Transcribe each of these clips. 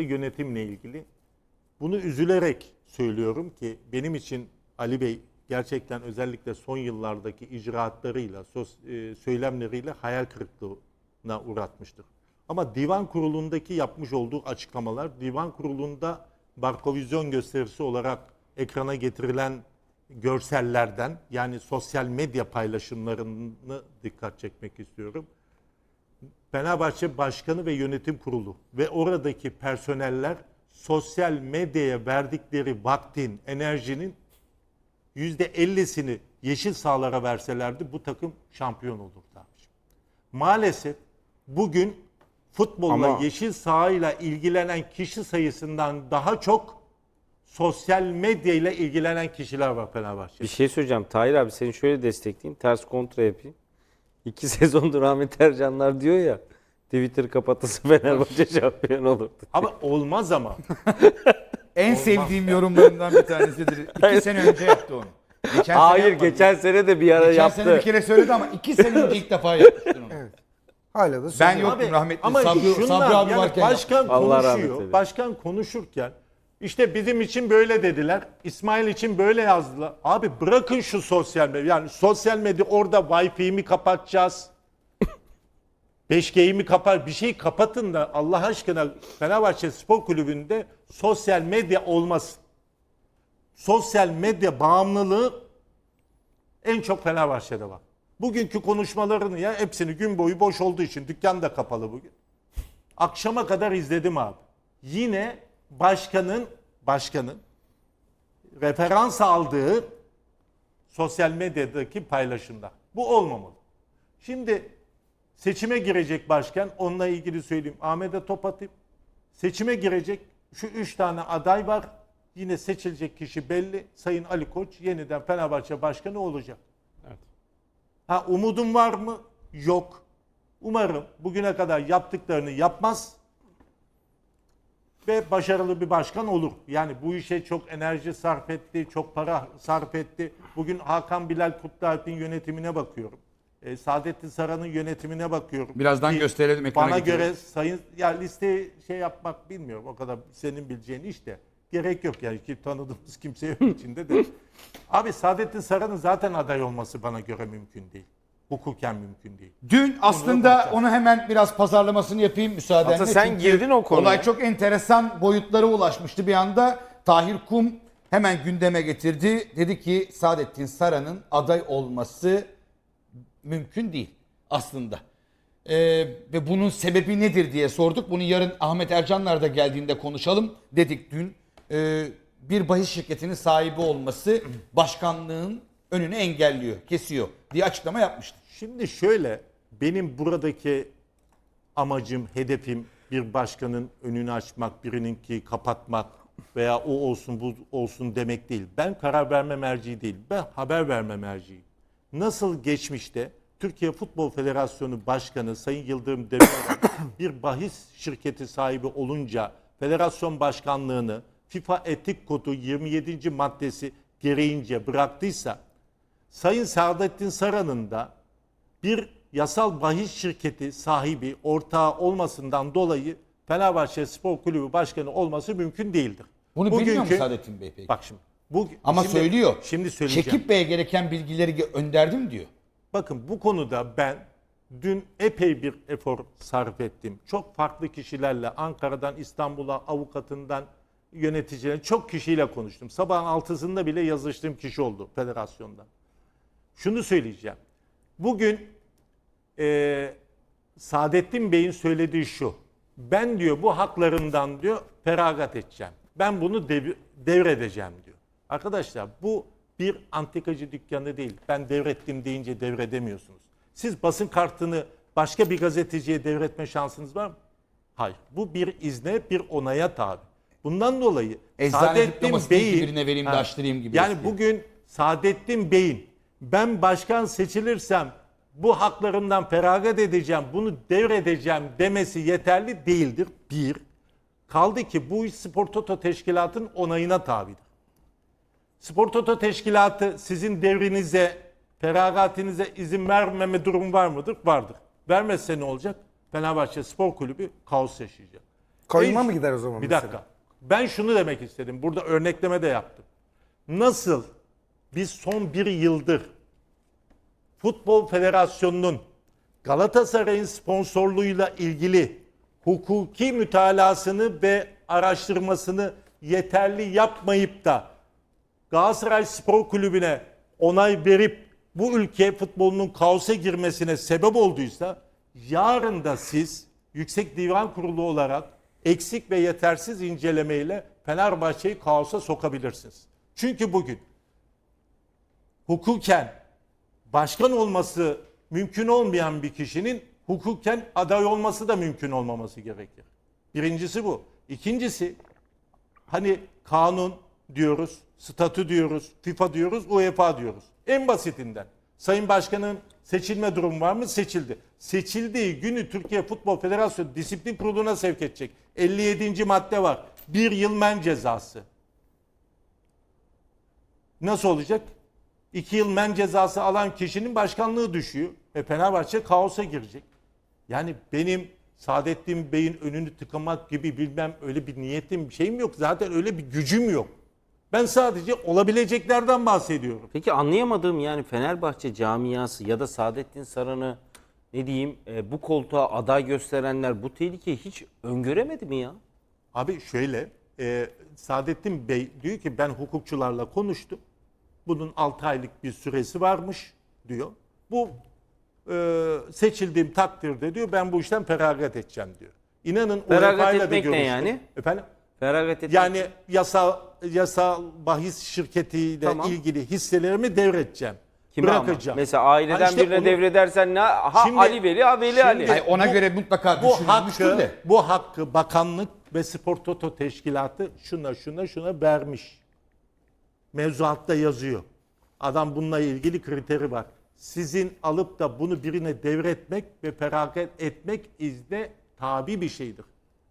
da yönetimle ilgili. Bunu üzülerek söylüyorum ki benim için Ali Bey gerçekten özellikle son yıllardaki icraatlarıyla, e, söylemleriyle hayal kırıklığına uğratmıştır. Ama divan kurulundaki yapmış olduğu açıklamalar, divan kurulunda barkovizyon gösterisi olarak ekrana getirilen görsellerden yani sosyal medya paylaşımlarını dikkat çekmek istiyorum. Fenerbahçe Başkanı ve Yönetim Kurulu ve oradaki personeller sosyal medyaya verdikleri vaktin, enerjinin %50'sini yeşil sahalara verselerdi bu takım şampiyon olurdu abiciğim. Maalesef bugün futbolla Ama- yeşil sahayla ilgilenen kişi sayısından daha çok sosyal medya ile ilgilenen kişiler var Fenerbahçe'de. Bir şey söyleyeceğim. Tahir abi seni şöyle destekleyeyim. Ters kontra yapayım. İki sezondur Ahmet Ercanlar diyor ya. Twitter kapatası Fenerbahçe şampiyon olurdu. Ama olmaz ama. En sevdiğim yorumlarından bir tanesidir. İki sene önce yaptı onu. Geçen sene Hayır yapmadı. geçen sene de bir ara Geçen yaptı. sene bir kere söyledi ama iki sene önce ilk defa yapmıştın onu. Hala da Ben söylüyor. yoktum rahmetli. ama Sabri, Sabri abi yani varken başkan Allah rahmet konuşuyor. eylesin. Başkan konuşurken işte bizim için böyle dediler. İsmail için böyle yazdılar. Abi bırakın şu sosyal medya. Yani sosyal medya orada Wi-Fi'yi mi kapatacağız? 5G'yi mi kapar? Bir şey kapatın da Allah aşkına Fenerbahçe Spor Kulübü'nde sosyal medya olmasın. Sosyal medya bağımlılığı en çok Fenerbahçe'de var. Bugünkü konuşmalarını ya hepsini gün boyu boş olduğu için dükkan da kapalı bugün. Akşama kadar izledim abi. Yine başkanın başkanın referans aldığı sosyal medyadaki paylaşımda. Bu olmamalı. Şimdi seçime girecek başkan. Onunla ilgili söyleyeyim. Ahmet'e top atayım. Seçime girecek. Şu üç tane aday var. Yine seçilecek kişi belli. Sayın Ali Koç yeniden Fenerbahçe başkanı olacak. Ha umudum var mı? Yok. Umarım bugüne kadar yaptıklarını yapmaz ve başarılı bir başkan olur. Yani bu işe çok enerji sarf etti, çok para sarf etti. Bugün Hakan Bilal Kutlualp'in yönetimine bakıyorum. E, Saadettin Saran'ın yönetimine bakıyorum. Birazdan Ki gösterelim, ekrana Bana göre sayın ya listeyi şey yapmak bilmiyorum. O kadar senin bileceğin iş de. Gerek yok yani ki tanıdığımız kimse yok içinde de. Abi Saadettin Saran'ın zaten aday olması bana göre mümkün değil. Hukuken mümkün değil. Dün aslında onu hemen biraz pazarlamasını yapayım müsaadenle. Aslında sen Çünkü girdin o konuya. Olay çok enteresan boyutlara ulaşmıştı bir anda. Tahir Kum hemen gündeme getirdi. Dedi ki Saadettin Saran'ın aday olması mümkün değil aslında. Ee, ve bunun sebebi nedir diye sorduk. Bunu yarın Ahmet Ercanlar da geldiğinde konuşalım dedik dün. Ee, bir bahis şirketinin sahibi olması başkanlığın önünü engelliyor, kesiyor diye açıklama yapmıştı. Şimdi şöyle benim buradaki amacım, hedefim bir başkanın önünü açmak, birininki kapatmak veya o olsun bu olsun demek değil. Ben karar verme merci değil. Ben haber verme merciyim. Nasıl geçmişte Türkiye Futbol Federasyonu Başkanı Sayın Yıldırım Demirören bir bahis şirketi sahibi olunca federasyon başkanlığını FIFA etik kodu 27. maddesi gereğince bıraktıysa Sayın Saadettin Saran'ın da bir yasal bahis şirketi sahibi, ortağı olmasından dolayı Fenerbahçe Spor Kulübü Başkanı olması mümkün değildir. Bunu bilmiyor mu Bugünkü- Saadettin Bey peki? Bak şimdi. Bu, Ama şimdi- söylüyor. Şimdi söyleyeceğim. Çekip Bey'e gereken bilgileri önderdim diyor. Bakın bu konuda ben dün epey bir efor sarf ettim. Çok farklı kişilerle Ankara'dan İstanbul'a avukatından yöneticilerine çok kişiyle konuştum. Sabahın altısında bile yazıştığım kişi oldu federasyondan. Şunu söyleyeceğim. Bugün e, Saadettin Bey'in söylediği şu. Ben diyor bu haklarından diyor feragat edeceğim. Ben bunu dev- devredeceğim diyor. Arkadaşlar bu bir antikacı dükkanı değil. Ben devrettim deyince devredemiyorsunuz. Siz basın kartını başka bir gazeteciye devretme şansınız var mı? Hayır. Bu bir izne, bir onaya tabi. Bundan dolayı Eczane değil ki birine vereyim de açtırayım gibi Yani istiyor. bugün Saadettin Bey'in ben başkan seçilirsem bu haklarımdan feragat edeceğim, bunu devredeceğim demesi yeterli değildir. Bir. Kaldı ki bu iş Spor Toto Teşkilatı'nın onayına tabidir. Spor Toto Teşkilatı sizin devrinize, feragatinize izin vermeme durumu var mıdır? Vardır. Vermezse ne olacak? Fenerbahçe Spor Kulübü kaos yaşayacak. Kayyuma mı gider o zaman Bir mesela? dakika. Ben şunu demek istedim. Burada örnekleme de yaptım. Nasıl biz son bir yıldır Futbol Federasyonu'nun Galatasaray'ın sponsorluğuyla ilgili hukuki mütalasını ve araştırmasını yeterli yapmayıp da Galatasaray Spor Kulübü'ne onay verip bu ülke futbolunun kaosa girmesine sebep olduysa yarın da siz Yüksek Divan Kurulu olarak eksik ve yetersiz incelemeyle Fenerbahçe'yi kaosa sokabilirsiniz. Çünkü bugün hukuken başkan olması mümkün olmayan bir kişinin hukuken aday olması da mümkün olmaması gerekir. Birincisi bu. İkincisi hani kanun diyoruz, statü diyoruz, FIFA diyoruz, UEFA diyoruz. En basitinden. Sayın Başkan'ın seçilme durumu var mı? Seçildi. Seçildiği günü Türkiye Futbol Federasyonu Disiplin Kurulu'na sevk edecek. 57. madde var. Bir yıl men cezası. Nasıl olacak? İki yıl men cezası alan kişinin başkanlığı düşüyor. Ve Fenerbahçe kaosa girecek. Yani benim Saadettin Bey'in önünü tıkamak gibi bilmem öyle bir niyetim bir şeyim yok. Zaten öyle bir gücüm yok. Ben sadece olabileceklerden bahsediyorum. Peki anlayamadığım yani Fenerbahçe camiası ya da Saadettin Saran'ı ne diyeyim e, bu koltuğa aday gösterenler bu tehlikeyi hiç öngöremedi mi ya? Abi şöyle, e, Saadettin Bey diyor ki ben hukukçularla konuştum. Bunun 6 aylık bir süresi varmış diyor. Bu e, seçildiğim takdirde diyor ben bu işten feragat edeceğim diyor. İnanın Feragat UEFA 'yla da etmek ne görüştüm. yani? Efendim? Feragat etmek Yani yasal yasal bahis şirketiyle Tamam. ilgili hisselerimi devredeceğim. Kime ama? bırakacağım. Mesela aileden Ha işte birine onu- devredersen ne? Ha Şimdi- Ali Veli, ha Veli şimdi- Ali. Hayır, ona Bu- göre mutlaka bu düşünülmüştür hakkı, de. bu hakkı bakanlık ve spor toto teşkilatı şuna şuna şuna vermiş. Mevzuatta yazıyor. Adam bununla ilgili kriteri var. Sizin alıp da bunu birine devretmek ve feragat etmek izne tabi bir şeydir.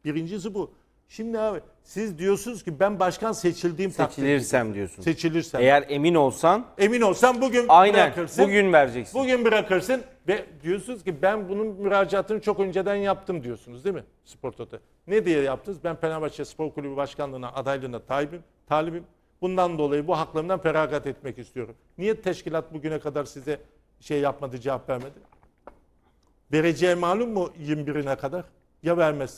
Birincisi bu. Şimdi abi siz diyorsunuz ki ben başkan seçildiğim Seçilirsem diyorsun. Seçilirsem. Eğer emin olsan Emin olsam bugün aynen bırakırsın. bugün vereceksin. Bugün bırakırsın ve diyorsunuz ki ben bunun müracaatını çok önceden yaptım diyorsunuz değil mi? Spor Toto. Ne diye yaptınız? Ben Fenerbahçe Spor Kulübü Başkanlığı'na adaylığına talibim, talibim. Bundan dolayı bu haklarımdan feragat etmek istiyorum. Niye teşkilat bugüne kadar size şey yapmadı, cevap vermedi? Vereceği malum mu 21'ine kadar? Ya vermez?